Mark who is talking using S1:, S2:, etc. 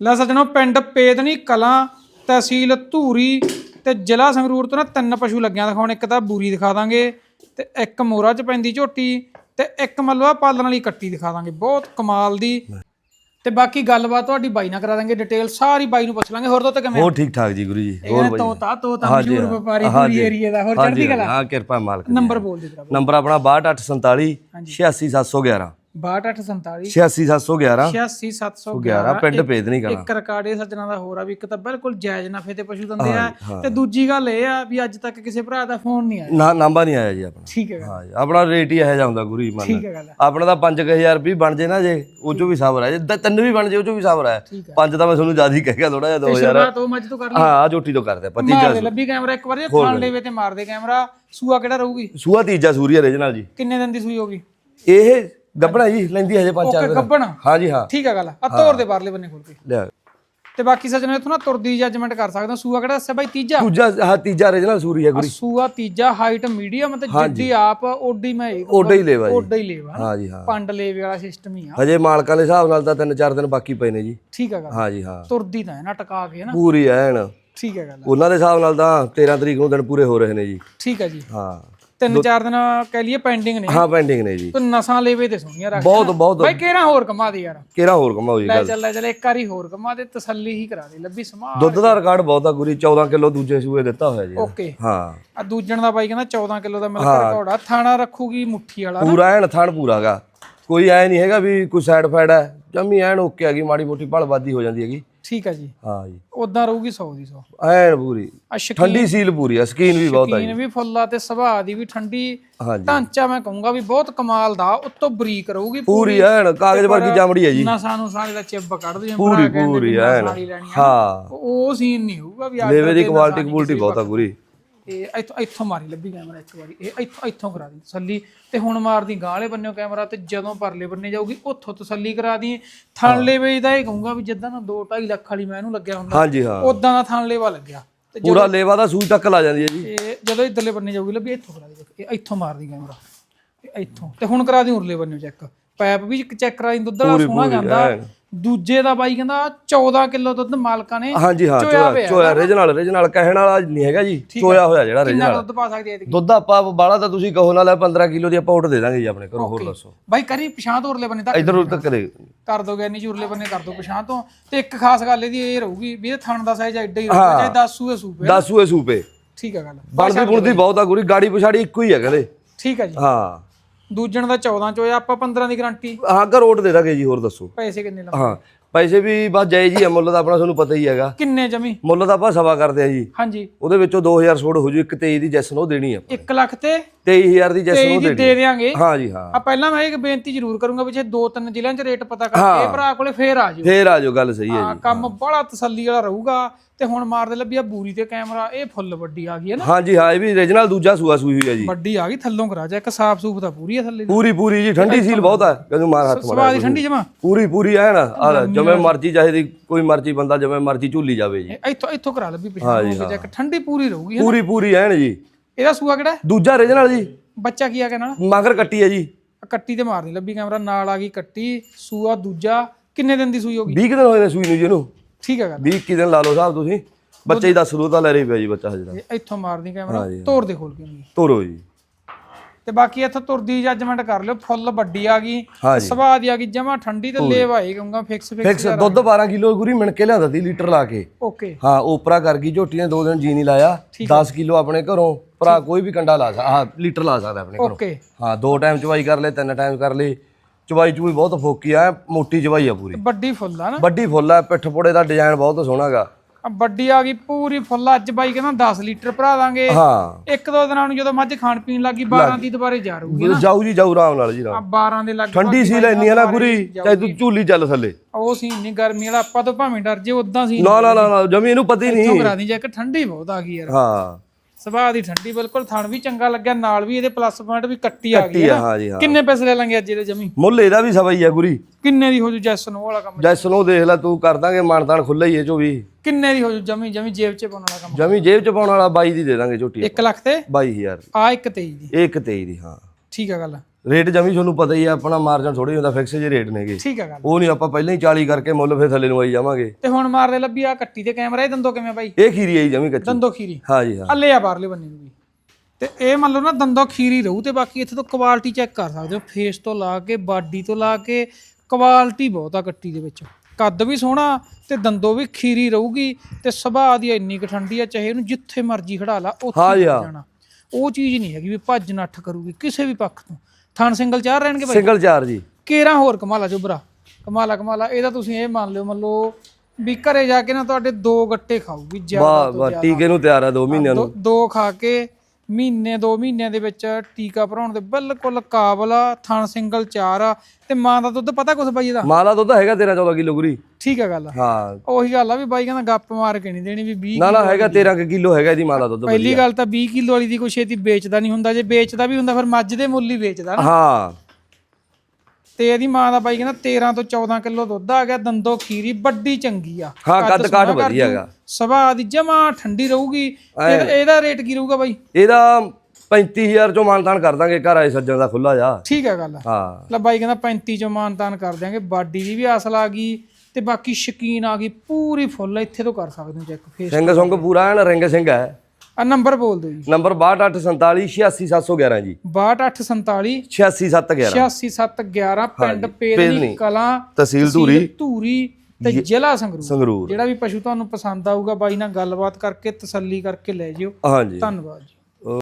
S1: ਲੈ ਸੱਜਣੋ ਪਿੰਡ ਪੇਦਨੀ ਕਲਾਂ ਤਹਿਸੀਲ ਧੂਰੀ ਤੇ ਜ਼ਿਲ੍ਹਾ ਸੰਗਰੂਰ ਤੋਂ ਨਾ ਤਿੰਨ ਪਸ਼ੂ ਲੱਗਿਆ ਦਿਖਾਉਣ ਇੱਕ ਤਾਂ ਬੂਰੀ ਦਿਖਾ ਦਾਂਗੇ ਤੇ ਇੱਕ ਮੋਰਾ ਚ ਪੈਂਦੀ ਝੋਟੀ ਤੇ ਇੱਕ ਮਲਵਾ ਪਾਲਣ ਵਾਲੀ ਕੱਟੀ ਦਿਖਾ ਦਾਂਗੇ ਬਹੁਤ ਕਮਾਲ ਦੀ। ਤੇ ਬਾਕੀ ਗੱਲਬਾਤ ਤੁਹਾਡੀ ਬਾਈ ਨਾਲ ਕਰਾ ਦਾਂਗੇ ਡਿਟੇਲ ਸਾਰੀ ਬਾਈ ਨੂੰ ਪੁੱਛ ਲਾਂਗੇ ਹੋਰ ਤੋਂ ਤੇ ਕਿਵੇਂ?
S2: ਹੋਰ ਠੀਕ ਠਾਕ ਜੀ ਗੁਰੂ ਜੀ ਹੋਰ
S1: ਇਹ ਤੋਤਾ ਤੋਤਾ ਮਸ਼ਹੂਰ ਵਪਾਰੀ ਪੂਰੀ
S2: ਹਾਂਜੀ।
S1: ਏਰੀਆ ਦਾ ਹੋਰ
S2: ਹਾਂਜੀ,
S1: ਚੜ੍ਹਦੀ ਕਲਾ?
S2: ਹਾਂ ਕਿਰਪਾ ਮਾਲਕ ਦੀ।
S1: ਨੰਬਰ ਬੋਲ ਦੇ ਤੇਰਾ
S2: ਨੰਬਰ ਆਪਣਾ 6247 86711
S1: 62847
S2: 86711
S1: 86711
S2: ਪਿੰਡ ਪੇਦਨੀ ਕਲਾਂ।
S1: ਇੱਕ ਰਿਕਾਰਡ ਇਹ ਸੱਜਣਾ ਦਾ ਹੋਰ ਆ ਵੀ ਇੱਕ ਤਾਂ ਬਿਲਕੁਲ ਜਾਇਜ਼ ਨਫੇ ਤੇ ਪਸ਼ੂ ਦਿੰਦੇ ਆ। ਤੇ ਦੂਜੀ ਗੱਲ ਇਹ ਆ ਵੀ ਅੱਜ ਤੱਕ ਕਿਸੇ ਭਰਾ ਦਾ ਫੋਨ ਨਹੀਂ ਆਇਆ।
S2: ਨਾ ਨਾਂਬਾ ਨਹੀਂ ਆਇਆ ਜੀ ਆਪਣਾ।
S1: ਠੀਕ ਹੈ
S2: ਹਾਂ ਜੀ ਆਪਣਾ ਰੇਟ ਹੀ ਇਹੋ ਜਿਹਾ ਹੁੰਦਾ ਗੁਰੂ ਜੀ
S1: ਠੀਕ ਹੈ ਗੱਲ
S2: ਆਪਣਾ ਤਾਂ 5000 ਵੀ ਬਣ ਜੇ ਨਾ ਜੇ ਉਹ ਚੋਂ ਵੀ ਸਬਰ ਹੈ। ਜੇ ਤਿੰਨ ਵੀ ਬਣ ਜੇ ਉਹ ਚੋਂ ਵੀ ਸਬਰ ਹੈ। ਪੰਜ ਤਾਂ ਮੈਂ ਤੁਹਾਨੂੰ ਜ਼ਿਆਦਾ ਹੀ ਕਹਿ ਗਿਆ ਥੋੜਾ ਜਿਹਾ 2000
S1: ਸ਼ੁਰੂਆਤ ਉਹ ਮੱਝ ਤੋਂ ਕਰ ਲਈ।
S2: ਹਾਂ ਆ ਝੋਟੀ ਤੋਂ ਕਰਦੇ ਪਤੀ
S1: ਦੇ ਲੱਭੀ ਕੈਮਰਾ ਇੱਕ ਵਾਰ ਜੇ ਥਾਣ ਲੈਵੇ ਤੇ ਮਾਰ ਦੇ ਕੈਮਰਾ। ਸੂਆ ਕਿਹੜਾ ਰਹੂਗੀ?
S2: ਸੂਆ ਤੀਜਾ ਸੂਰੀਆ ਰੀਜਨਲ ਜੀ।
S1: ਕਿੰਨੇ ਦਿਨ ਦੀ ਸੂਈ ਹੋਗੀ
S2: ਇਹ ਗੱਬਣਾ ਜੀ ਲੈਂਦੀ ਹਜੇ ਪੰਜ ਚਾਰ
S1: ਓਕੇ ਕੱਪਣ
S2: ਹਾਂ ਜੀ ਹਾਂ।
S1: ਠੀਕ ਹੈ ਗੱਲ ਆ। ਤੋਰ ਦੇ ਬਾਹਰਲੇ ਬੰਨੇ ਖੋਲ ਕੇ।
S2: ਲਿਆ
S1: ਤੇ ਬਾਕੀ ਸੱਜਣਾ ਇਥੋਂ ਨਾ ਤੁਰਦੀ ਜੱਜਮੈਂਟ ਕਰ ਸਕਦੇ ਹੋ। ਸੂਆ ਕਿਹੜਾ ਦੱਸਿਆ ਬਾਈ? ਤੀਜਾ।
S2: ਦੂਜਾ ਹਾਂ ਤੀਜਾ ਰੀਜਨਲ ਸੂਰੀਆ ਗੁਰੀ
S1: ਸੂਆ ਤੀਜਾ ਹਾਈਟ ਮੀਡੀਅਮ ਤੇ ਜਿੱਡੀ ਆਪ ਓਡੀ ਮੈਂ
S2: ਓਡਾ ਹੀ ਲੈਵਾ ਜੀ।
S1: ਓਡਾ ਹੀ ਲੇਵਾ।
S2: ਹਾਂ ਜੀ ਹਾਂ।
S1: ਪੰਡ ਲੇਵੇ ਵਾਲਾ ਸਿਸਟਮ ਹੀ ਆ।
S2: ਹਜੇ ਮਾਲਕਾਂ ਦੇ ਹਿਸਾਬ ਨਾਲ ਤਾਂ ਤਿੰਨ ਚਾਰ ਦਿਨ ਬਾਕੀ ਪਏ ਨੇ ਜੀ।
S1: ਠੀਕ ਹੈ ਗੱਲ
S2: ਹਾਂ ਜੀ ਹਾਂ।
S1: ਤੁਰਦੀ ਤਾਂ ਹੈ ਨਾ ਟਕਾ ਕੇ ਨਾ।
S2: ਪੂਰੀ ਐਨ।
S1: ਠੀਕ ਹੈ ਗੱਲ
S2: ਉਹਨਾਂ ਦੇ ਹਿਸਾਬ ਨਾਲ ਤਾਂ 13 ਤਰੀਕ ਨੂੰ ਦਿਨ ਪੂਰੇ ਹੋ ਰਹੇ ਨੇ ਜੀ।
S1: ਠੀਕ ਹੈ ਜੀ।
S2: ਹਾਂ।
S1: ਤਿੰਨ ਚਾਰ ਦਿਨ ਕਹਿ ਲਈਏ ਪੈਂਡਿੰਗ ਨੇ।
S2: ਹਾਂ ਪੈਂਡਿੰਗ ਨੇ ਜੀ।
S1: ਤੂੰ ਨਸਾਂ ਲੇਵੇ ਤੇ ਸੋਹਣੀਆਂ ਰੱਖ
S2: ਬਹੁਤ ਬਹੁਤ
S1: ਬਾਈ ਕਿਹੜਾ ਹੋਰ ਕਮਾ ਦੇ ਯਾਰ?
S2: ਕਿਹੜਾ ਹੋਰ ਕਮਾਓ ਜੀ
S1: ਲੈ ਚੱਲ ਲੈ ਚੱਲ ਇੱਕ ਵਾਰੀ ਹੋਰ ਕਮਾ ਦੇ ਤਸੱਲੀ ਹੀ ਕਰਾ ਦੇ ਲੱਭੀ ਸਮਾ
S2: ਦੁੱਧ ਦਾ ਰਿਕਾਰਡ ਬਹੁਤ ਆ ਗੁਰੀ 14 ਕਿਲੋ ਦੂਜੇ ਸੂਏ ਦਿੱਤਾ ਹੋਇਆ ਜੀ
S1: ਓਕੇ।
S2: ਹਾਂ।
S1: ਆ ਦੂਜਣ ਦਾ ਬਾਈ ਕਹਿੰਦਾ 14 ਕਿਲੋ ਦਾ ਮਿਲਕ ਰਿਕਾਰਡ ਆ। ਥਾਣਾ ਰੱਖੂਗੀ ਮੁੱਠੀ ਵਾਲਾ
S2: ਪੂਰਾ ਐਨ ਥਣ ਪੂਰਾਗਾ ਕੋਈ ਐ ਨਹੀਂ ਹੈਗਾ ਵੀ ਕੋਈ ਸਾਈਡ ਫਾਈਡ ਹੈ। ਜੰਮੀ ਐਨ ਓਕੇ ਹੈਗੀ ਮਾੜੀ ਮੋਟੀ ਭਲਵਾਦੀ ਹੋ ਜਾਂਦੀ ਹੈਗੀ।
S1: ਠੀਕ ਹੈ ਜੀ।
S2: ਹਾਂ ਜੀ।
S1: ਉਦਾਂ ਰਹੂਗੀ 100 ਦੀ 100
S2: ਐਨ ਪੂਰੀ।
S1: ਆ ਸ਼ਕੀਨ
S2: ਠੰਡੀ ਸੀਲ ਪੂਰੀ ਆ ਸਕੀਨ ਵੀ ਬਹੁਤ ਆ ਜੀ।
S1: ਵੀ ਫੁੱਲਾ ਤੇ ਸੁਭਾਅ ਦੀ ਵੀ ਠੰਡੀ ਢਾਂਚਾ ਮੈਂ ਕਹੂੰਗਾ ਵੀ ਬਹੁਤ ਕਮਾਲ ਦਾ ਉੱਤੋਂ ਬਰੀਕ ਰਹੂਗੀ
S2: ਪੂਰੀ। ਐਨ ਕਾਗਜ਼ ਵਰਗੀ ਚਮੜੀ ਹੈ ਜੀ।
S1: ਨਸਾਂ ਨੂੰ ਸਾਰੇ ਦਾ ਚਿੱਬ ਕੱਢ ਦੇ
S2: ਪੂਰੀ ਪੂਰੀ ਐਨ। ਹਾਂ।
S1: ਉਹ ਸੀਨ ਨਹੀਂ ਹੋਊਗਾ ਵੀ ਆ
S2: ਲੇਵੇ ਦੀ ਕੁਆਲਿਟੀ ਕੁਆਲਿਟੀ ਬਹੁਤ ਆ ਗੁਰੀ
S1: ਤੇ ਇੱਥੋਂ ਇੱਥੋਂ ਮਾਰੀ ਲੱਭੀ ਕੈਮਰਾ ਇੱਕ ਵਾਰੀ ਇਹ ਇੱਥੋਂ ਇੱਥੋਂ ਕਰਾ ਦੀ ਤਸੱਲੀ ਤੇ ਹੁਣ ਮਾਰਦੀ ਗਾਂਲੇ ਬੰਨਿਓ ਕੈਮਰਾ ਤੇ ਜਦੋਂ ਪਰਲੇ ਬੰਨੇ ਜਾਊਗੀ ਉੱਥੋਂ ਤਸੱਲੀ ਕਰਾ ਦੀ ਥਣਲੇ ਵੇਚ ਦਾ ਇਹ ਕਹੂੰਗਾ ਵੀ ਜਿੱਦਾਂ ਨਾ 2 2.5 ਲੱਖ ਵਾਲੀ ਮੈਂ ਇਹਨੂੰ ਲੱਗਿਆ ਹੁੰਦਾ
S2: ਹਾਂਜੀ ਹਾਂ।
S1: ਉਦਾਂ ਦਾ ਥਣਲੇਵਾ ਲੱਗਿਆ। ਤੇ
S2: ਪੂਰਾ ਲੇਵਾ ਦਾ ਸੂਈ ਤੱਕ ਲਾ ਜਾਂਦੀ ਹੈ ਜੀ।
S1: ਇਹ ਜਦੋਂ ਇਧਰਲੇ ਬੰਨੇ ਜਾਊਗੀ ਲੱਭੀ ਇੱਥੋਂ ਕਰਾ ਦੀ ਇਹ ਇੱਥੋਂ ਮਾਰਦੀ ਕੈਮਰਾ ਇਹ ਇੱਥੋਂ। ਤੇ ਹੁਣ ਕਰਾ ਦੀ ਉਰਲੇ ਬੰਨਿਓ ਚੈੱਕ ਪੈਪ ਵੀ ਚੈੱਕ ਕਰਾ ਦੀ ਦੁੱਧ ਵਾਲਾ ਸੋਹਣਾ ਜਾਂਦਾ। ਦੂਜੇ ਦਾ ਬਾਈ ਕਹਿੰਦਾ 14 ਕਿਲੋ ਦੁੱਧ ਮਾਲਕਾਂ ਨੇ
S2: ਹਾਂਜੀ ਹਾਂ
S1: ਚੋਇਆ
S2: ਚੋਇਆ ਰੀਜਨਲ ਰੀਜਨਲ ਕਹਿਣ ਵਾਲਾ ਨਹੀਂ ਹੈਗਾ ਜੀ ਚੋਇਆ ਹੋਇਆ ਜਿਹੜਾ
S1: ਕਿੰਨਾ
S2: ਰੀਜਨਲ।
S1: ਦੁੱਧ ਪਾ ਸਕਦੇ ਆ ਇਹਦੇ
S2: ਦੁੱਧ ਆਪਾਂ ਬਾਲਾ ਤਾਂ ਤੁਸੀਂ ਕਹੋ ਨਾਲ 15 ਕਿਲੋ ਦੀ ਆਪਾਂ ਆਊਟ ਦੇ ਦਾਂਗੇ ਜੀ ਆਪਣੇ ਘਰੋਂ ਹੋਰ ਦੱਸੋ।
S1: ਬਾਈ ਕਰੀ ਪਛਾਣ ਤੋਂ ਉਰਲੇ ਬੰਨੇ ਤੱਕ।
S2: ਇਧਰ ਉਧਰ ਕਰੇ।
S1: ਕਰ ਦੋਗੇ ਨਹੀਂ ਉਰਲੇ ਬੰਨੇ ਕਰ ਦੋ ਪਛਾਣ ਤੋਂ। ਤੇ ਇੱਕ ਖਾਸ ਗੱਲ ਇਹਦੀ ਇਹ ਰਹੂਗੀ ਵੀ ਇਹ ਥਣ ਦਾ ਸਾਈਜ਼ ਐਡਾ ਹੀ ਰਹੂਗਾ ਚਾਹੇ 10 ਸੂਏ ਸੂਪੇ
S2: 10 ਸੂਏ ਸੂਪੇ
S1: ਠੀਕ ਹੈ ਗੱਲ।
S2: ਬਣਦੀ ਬੁਣਦੀ ਬਹੁਤ ਆ ਗੁਰੀ ਗਾੜੀ ਪਛਾੜੀ ਇੱਕੋ ਹੀ ਆ ਕਹਿੰਦੇ।
S1: ਠੀਕ ਹੈ ਜੀ।
S2: ਹਾਂ।
S1: ਦੂਜਣ ਦਾ 14 ਚੋਇਆ ਆਪਾਂ 15 ਦੀ ਗਾਰੰਟੀ
S2: ਹਾਂ ਘਰੋਟ ਦੇ ਦਾਂਗੇ ਜੀ ਹੋਰ ਦੱਸੋ।
S1: ਪੈਸੇ ਕਿੰਨੇ ਲਾ
S2: ਹਾਂ ਪੈਸੇ ਵੀ ਬਸ ਜਾਇਜ਼ ਹੀ ਆ ਮੁੱਲ ਦਾ ਆਪਣਾ ਤੁਹਾਨੂੰ ਪਤਾ ਹੀ ਹੈਗਾ।
S1: ਕਿੰਨੇ ਜਮੀ?
S2: ਮੁੱਲ ਦਾ ਆਪਾਂ ਸਵਾ ਕਰਦੇ ਆ ਜੀ।
S1: ਹਾਂਜੀ।
S2: ਉਹਦੇ ਵਿੱਚੋਂ 2000 ਛੋੜ ਹੋ ਜੂ ਇੱਕ 23 ਦੀ ਜੈਸਨ ਉਹ ਦੇਣੀ ਆ
S1: 1 ਲੱਖ ਤੇ
S2: 23000 ਦੀ ਜੈਸਨ
S1: 23
S2: ਉਹ ਦੇਣੀ
S1: ਦੇ ਦੇਾਂਗੇ
S2: ਹਾਂ ਜੀ ਹਾਂ।
S1: ਆ ਪਹਿਲਾਂ ਮੈਂ ਇੱਕ ਬੇਨਤੀ ਜ਼ਰੂਰ ਕਰੂੰਗਾ ਵੀ ਜੇ ਦੋ ਤਿੰਨ ਜ਼ਿਲ੍ਹਿਆਂ 'ਚ ਰੇਟ ਪਤਾ ਕਰਕੇ ਭਰਾ ਕੋਲੇ ਫੇਰ ਆ ਜਿਓ।
S2: ਫੇਰ ਆ ਜਾਓ ਗੱਲ ਸਹੀ ਹੈ
S1: ਹਾਂ
S2: ਜੀ।
S1: ਕੰਮ ਬੜਾ ਤਸੱਲੀ ਵਾਲਾ ਰਹੂਗਾ ਤੇ ਹੁਣ ਮਾਰਦੇ ਲੱਭਿਆ ਬੂਰੀ ਤੇ ਕੈਮਰਾ ਇਹ ਫੁੱਲ ਵੱਡੀ ਆ ਗਈ ਹੈ ਨਾ।
S2: ਹਾਂ ਜੀ ਹਾਂ ਇਹ ਵੀ ਰੀਜਨਲ ਦੂਜਾ ਸੂਆ ਸੂਈ ਹੋਈ ਹੈ ਜੀ।
S1: ਵੱਡੀ ਆ ਗਈ ਥੱਲੋਂ ਕਰਾ ਜਾ ਇੱਕ ਸਾਫ਼ ਸੂਫ ਤਾਂ ਪੂਰੀ ਆ ਥੱਲੇ
S2: ਪੂਰੀ ਪੂਰੀ ਜੀ ਠੰਡੀ ਸੀਲ ਬਹੁਤ ਆ। ਕਹਿੰਦੇ ਮਾਰ ਹੱਥ ਮਾਰ
S1: ਸਵਾਦ ਠੰਡੀ ਜਮਾ?
S2: ਪੂਰੀ ਪੂਰੀ ਐ ਨਾ? ਆ ਜਿਵੇਂ ਮਰਜ਼ੀ ਚਾਹੇ ਦੀ ਕੋਈ ਮਰਜ਼ੀ ਬੰਦਾ ਜਿਵੇਂ ਮਰਜ਼ੀ ਝੂਲੀ ਜਾਵੇ ਜੀ।
S1: ਇੱਥੋਂ ਇੱਥੋਂ ਕਰਾ ਲੱਭੀ ਪਿਛਲੇ ਹੋ ਇੱਕ ਠੰਡੀ ਪੂਰੀ ਰਹੂਗੀ
S2: ਪੂਰੀ ਪੂਰੀ ਐਨ ਜੀ।
S1: ਇਹਦਾ ਸੂਆ ਕਿਹੜਾ?
S2: ਦੂਜਾ ਰੀਜਨਲ ਜੀ।
S1: ਬੱਚਾ ਕੀ ਆ ਗਿਆ ਨਾਲ
S2: ਮਗਰ ਕੱਟੀ ਹੈ ਜੀ।
S1: ਕੱਟੀ ਤੇ ਮਾਰਦੀ ਲੱਭੀ ਕੈਮਰਾ ਨਾਲ ਆ ਗਈ ਕੱਟੀ ਸੂਆ ਦੂਜਾ। ਕਿੰਨੇ ਦਿਨ ਦੀ ਸੂਈ ਹੋਗੀ
S2: 20 ਕੁ ਦਿਨ ਹੋਏ ਨੇ ਸੂਈ ਨੂੰ ਜੀ ਇਹਨੂੰ।
S1: ਠੀਕ ਹੈ ਗੱਲ।
S2: 20 ਕੀ ਦਿਨ ਲਾ ਲਓ ਸਾਹਿਬ ਤੁਸੀਂ। ਬੱਚੇ ਹੀ ਦੱਸ ਦੋ ਤਾਂ ਲੈ ਰਹੀ ਪਿਆ ਜੀ ਬੱਚਾ ਹਜੇ
S1: ਇੱਥੋਂ ਮਾਰਦੀ ਕੈਮਰਾ ਤੋੜ ਦੇ ਖੋਲ ਕੇ।
S2: ਤੋਰੋ ਜੀ।
S1: ਤੇ ਬਾਕੀ ਇੱਥੋਂ ਤੁਰਦੀ ਜੱਜਮੈਂਟ ਕਰ ਲਿਓ ਫੁੱਲ ਵੱਡੀ ਆ ਗਈ ਸਵਾਦ ਦੀ ਆ ਗਈ ਜਮਾ ਠੰਡੀ ਤੇ ਲੇਵ ਆਈ ਕਹੂੰਗਾ ਫਿਕਸ ਫਿਕਸ
S2: ਦੁੱਧ 12 ਕਿਲੋ ਗੁਰੀ ਮਿਣ ਕੇ ਲਿਆਂਦਾ ਸੀ ਲੀਟਰ ਲਾ ਕੇ।
S1: ਓਕੇ
S2: ਹਾਂ ਉਪਰਾ ਕਰ ਗਈ ਝੋਟੀ ਨੇ ਦੋ ਦਿਨ ਜੀ ਨਹੀਂ ਲਾਇਆ 10 ਕਿਲੋ ਆਪਣੇ ਘਰੋਂ ਭਰਾ ਕੋਈ ਵੀ ਕੰਡਾ ਲਾ ਸਕਦਾ ਹਾਂ ਲੀਟਰ ਲਾ ਸਕਦਾ ਆਪਣੇ ਘਰੋਂ।
S1: ਓਕੇ
S2: ਹਾਂ ਦੋ ਟਾਈਮ ਚਵਾਈ ਕਰ ਲੈ ਤਿੰਨ ਟਾਈਮ ਕਰ ਲਈ ਚਵਾਈ ਚੂਈ ਬਹੁਤ ਫੋਕੀ ਆ ਮੋਟੀ ਚਵਾਈ ਆ ਪੂਰੀ।
S1: ਵੱਡੀ ਫੁੱਲ ਆ ਨਾ।
S2: ਵੱਡੀ ਫੁੱਲ ਆ ਪਿੱਠ ਪੋੜੇ ਦਾ ਡਿਜ਼ਾਈਨ ਬਹੁਤ ਸੋਹਣਾਗਾ
S1: ਆ ਵੱਡੀ ਆ ਗਈ ਪੂਰੀ ਫੁੱਲ ਅੱਜ ਬਾਈ ਕਹਿੰਦਾ 10 ਲੀਟਰ ਭਰਾ ਦਾਂਗੇ।
S2: ਹਾਂ।
S1: ਇੱਕ ਦੋ ਦਿਨਾਂ ਨੂੰ ਜਦੋਂ ਮੱਝ ਖਾਣ ਪੀਣ ਲੱਗੀ 12 ਦੀ ਦੁਬਾਰੇ ਜਾ ਰੂਗੀ
S2: ਜਾਊ ਜੀ ਜਾਊ ਆਰਾਮ ਨਾਲ ਜੀ
S1: ਆ
S2: ਆਰਾਮ
S1: 12 ਦੇ ਲੱਗ
S2: ਠੰਡੀ ਸੀ ਲੈਣੀ ਆ ਨਾ ਗੁਰੀ ਚਾਹੇ ਤੂੰ ਝੂਲੀ ਚੱਲ ਥੱਲੇ।
S1: ਉਹ ਸੀ ਨਹੀਂ ਗਰਮੀ ਵਾਲਾ ਆਪਾਂ ਤਾਂ ਭਾਵੇਂ ਡਰ ਜੇ ਉਦਾਂ ਸੀ
S2: ਨਾ ਨਾ ਨਾ ਨਾ ਜਮੀ ਇਹਨੂੰ ਪਤਾ ਹੀ ਨਹੀਂ।
S1: ਕਰਾ ਦੀ ਜੇ ਇੱਕ ਠੰਡੀ ਬਹੁਤ ਆ ਗਈ ਯਾਰ।
S2: ਹਾਂ।
S1: ਸੁਭਾਅ ਦੀ ਠੰਡੀ ਬਿਲਕੁਲ ਥਣ ਵੀ ਚੰਗਾ ਲੱਗਿਆ ਨਾਲ ਵੀ ਇਹਦੇ ਪਲੱਸ ਪੁਆਇੰਟ ਵੀ ਕੱਟੀ ਆ ਗਈ
S2: ਹਾਂ ਜੀ ਹਾਂ।
S1: ਕਿੰਨੇ ਪੈਸੇ ਲੈ ਲਾਂਗੇ ਅੱਜ ਇਹਦੇ ਜਮੀ?
S2: ਮੁੱਲ ਇਹਦਾ ਵੀ ਸਵਾ ਹੀ ਆ ਗੁਰੀ।
S1: ਕਿੰਨੇ ਦੀ ਹੋ ਜੂ ਜੈਸਨ ਉਹ ਵਾਲਾ ਕੰਮ?
S2: ਜੈਸਨ ਉਹ ਦੇਖ ਲੈ ਤੂੰ ਕਰ ਦਾਂਗੇ ਮਾਨਤਾਨ ਖੁੱਲਾ ਹੀ ਇਹ ਚੋ ਵੀ।
S1: ਕਿੰਨੇ ਦੀ ਹੋ ਜੂ ਜਮੀ ਜਮੀ ਜੇਬ 'ਚ ਪਾਉਣ ਵਾਲਾ ਕੰਮ?
S2: ਜਮੀ ਜੇਬ ਚ ਪਾਉਣ ਵਾਲਾ 22 ਦੀ ਦੇ ਦਾਂਗੇ ਝੋਟੀ
S1: 1 ਲੱਖ ਤੇ?
S2: 22000
S1: ਆ ਇੱਕ 23 ਦੀ।
S2: ਇਹ ਇੱਕ 23 ਦੀ ਹਾਂ।
S1: ਠੀਕ ਆ ਗੱਲ।
S2: ਰੇਟ ਜਮੀ ਤੁਹਾਨੂੰ ਪਤਾ ਹੀ ਆ ਆਪਣਾ ਮਾਰਜਨ ਥੋੜੀ ਹੁੰਦਾ ਫਿਕਸ ਜੇ ਰੇਟ ਨੇਗੇ।
S1: ਠੀਕ ਗੱਲ।
S2: ਉਹ ਨਹੀਂ ਆਪਾਂ ਪਹਿਲਾਂ ਹੀ 40 ਕਰਕੇ ਮੁੱਲ ਫਿਰ ਥੱਲੇ ਨੂੰ ਆਈ ਜਾਵਾਂਗੇ।
S1: ਤੇ ਹੁਣ ਮਾਰਦੇ ਲੱਭੀ ਆ ਕੱਟੀ ਤੇ ਕੈਮਰਾ ਇਹ ਦੰਦੋ ਕਿਵੇਂ ਬਾਈ?
S2: ਇਹ ਖੀਰੀ ਆਈ ਜਮੀ ਕੱਚੀ।
S1: ਦੰਦੋ ਖੀਰੀ।
S2: ਹਾਂ ਜੀ ਹਾਂ।
S1: ਅੱਲੇ ਆ ਬਾਹਰਲੇ ਬੰਨੇ ਨੂੰ ਵੀ। ਤੇ ਇਹ ਮੰਨ ਲਓ ਨਾ ਦੰਦੋ ਖੀਰੀ ਰਹੂ ਤੇ ਬਾਕੀ ਇੱਥੇ ਤੋਂ ਕੁਆਲਿਟੀ ਚੈੱਕ ਕਰ ਸਕਦੇ ਹੋ। ਫੇਸ ਤੋਂ ਲਾ ਕੇ ਬਾਡੀ ਤੋਂ ਲਾ ਕੇ ਕੁਆਲਿਟੀ ਬਹੁਤ ਆ ਕੱਟੀ ਦੇ ਵਿੱਚ। ਕੱਦ ਵੀ ਸੋਹਣਾ ਤੇ ਦੰਦੋ ਵੀ ਖੀਰੀ ਰਹੂਗੀ ਤੇ ਸੁਭਾਅ ਦੀ ਇੰਨੀ ਕੁ ਠੰਡੀ ਆ ਚਾਹੇ ਇਹਨੂੰ ਜਿੱਥੇ ਮਰਜ਼ੀ ਖੜਾ ਲਾ ਉੱਥੇ। ਜਾਣਾ। ਉਹ ਚੀਜ਼ ਨਹੀਂ ਹੈਗੀ ਵੀ ਭੱਜ ਨੱਠ ਕਰੂਗੀ ਕਿਸੇ ਵੀ ਪੱਖ ਤੋਂ। ਥਣ ਸਿੰਗਲ ਚਾਰ ਰਹਿਣਗੇ ਬਾਈ
S2: ਸਿੰਗਲ ਚਾਰ ਜੀ।
S1: ਕੇਰਾ ਹੋਰ ਕਮਾਲਾ ਜੁਬਰਾ ਕਮਾਲਾ ਕਮਾਲਾ ਇਹਦਾ ਤੁਸੀਂ ਇਹ ਮੰਨ ਲਿਓ ਮੰਨ ਲਓ ਵੀ ਘਰੇ ਜਾ ਕੇ ਨਾ ਤੁਹਾਡੇ ਦੋ ਗੱਟੇ ਖਾਊਗੀ ਜ਼ਿਆਦਾ
S2: ਵਾਹ ਵਾਹ ਟੀਕੇ ਨੂੰ ਤਿਆਰ ਆ 2 ਮਹੀਨਿਆਂ ਨੂੰ।
S1: ਦੋ- ਦੋ ਖਾ ਕੇ ਮਹੀਨੇ ਦੋ ਮਹੀਨਿਆਂ ਦੇ ਵਿੱਚ ਟੀਕਾ ਭਰਾਉਣ ਦੇ ਬਿਲਕੁਲ ਕਾਬਲ ਆ ਥਣ ਸਿੰਗਲ ਚਾਰ ਆ ਤੇ ਮਾਂ ਦਾ ਦੁੱਧ ਪਤਾ ਕੁਛ ਬਾਈ ਇਹਦਾ
S2: ਮਾਲਾ ਦੁੱਧ ਹੈਗਾ 13 14 ਕਿਲੋ ਗੁਰੀ।
S1: ਠੀਕ ਆ ਗੱਲ।
S2: ਹਾਂ।
S1: ਉਹੀ ਗੱਲ ਆ ਵੀ ਬਾਈ ਕਹਿੰਦਾ ਗੱਪ ਮਾਰ ਕੇ ਨਹੀਂ ਦੇਣੀ ਵੀ 20
S2: ਨਾ ਨਾ ਹੈਗਾ 13 ਕਿਲੋ ਹੈਗਾ ਇਹਦੀ ਮਾਲਾ ਦੁੱਧ
S1: ਪਹਿਲੀ ਗੱਲ ਤਾਂ 20 ਕਿਲੋ ਵਾਲੀ ਦੀ ਕੋਈ ਛੇਤੀ ਵੇਚਦਾ ਨਹੀਂ ਹੁੰਦਾ। ਜੇ ਵੇਚਦਾ ਵੀ ਹੁੰਦਾ ਫਿਰ ਮੱਝ ਦੇ ਮੁੱਲ ਹੀ ਵੇਚਦਾ ਨਾ।
S2: ਹਾਂ।
S1: ਤੇ ਇਹਦੀ ਮਾਂ ਦਾ ਬਾਈ ਕਹਿੰਦਾ 13 ਤੋਂ 14 ਕਿਲੋ ਦੁੱਧ ਆ ਗਿਆ ਦੰਦੋ ਖੀਰੀ ਵੱਡੀ ਚੰਗੀ ਆ।
S2: ਹਾਂ ਕੱਦ ਕਾਠ ਵਧੀਆ ਹੈਗਾ।
S1: ਸੁਭਾਅ ਦੀ ਜਮਾ ਠੰਡੀ ਰਹੂਗੀ। ਤੇ ਇਹਦਾ ਰੇਟ ਕੀ ਰਹੂਗਾ ਬਾਈ?
S2: ਇਹਦਾ 35000 ਚੋਂ ਮਾਨਤਾਨ ਕਰ ਦਾਂਗੇ ਘਰ ਆਏ ਸੱਜਣ ਦਾ ਖੁੱਲਾ ਜਾ।
S1: ਠੀਕ ਹੈ ਗੱਲ
S2: ਹਾਂ।
S1: ਲੈ ਬਾਈ ਕਹਿੰਦਾ 35 ਚੋਂ ਮਾਨਤਾਨ ਕਰ ਦਿਆਂਗੇ ਬਾਡੀ ਦੀ ਵੀ ਅਸਲ ਆ ਗਈ ਤੇ ਬਾਕੀ ਸ਼ਕੀਨ ਆ ਗਈ ਪੂਰੀ ਫੁੱਲ ਇੱਥੇ ਤੋਂ ਕਰ ਸਕਦੇ ਹੋ ਚੈੱਕ ਫੇਸ
S2: ਸਿੰਘ ਸੁੰਗ ਪੂਰਾ ਐਨ ਰਿੰਗ ਸਿੰਘ ਹੈ।
S1: ਆ ਨੰਬਰ ਬੋਲ ਦਿਓ ਜੀ।
S2: ਨੰਬਰ 6247 86711 ਜੀ।
S1: 6247
S2: 86711
S1: 86711 ਪਿੰਡ
S2: ਪੇਦਨੀ।
S1: ਕਲਾਂ
S2: ਤਹਿਸੀਲ ਧੂਰੀ।
S1: ਧੂਰੀ ਤੇ ਜ਼ਿਲ੍ਹਾ ਸੰਗਰੂਰ।
S2: ਸੰਗਰੂਰ।
S1: ਜਿਹੜਾ ਵੀ ਪਸ਼ੂ ਤੁਹਾਨੂੰ ਪਸੰਦ ਆਊਗਾ ਬਾਈ ਨਾਲ ਗੱਲਬਾਤ ਕਰਕੇ ਤਸੱਲੀ ਕਰਕੇ ਲੈ ਜਿਓ।
S2: ਹਾਂਜੀ।
S1: ਧੰਨਵਾਦ ਜੀ।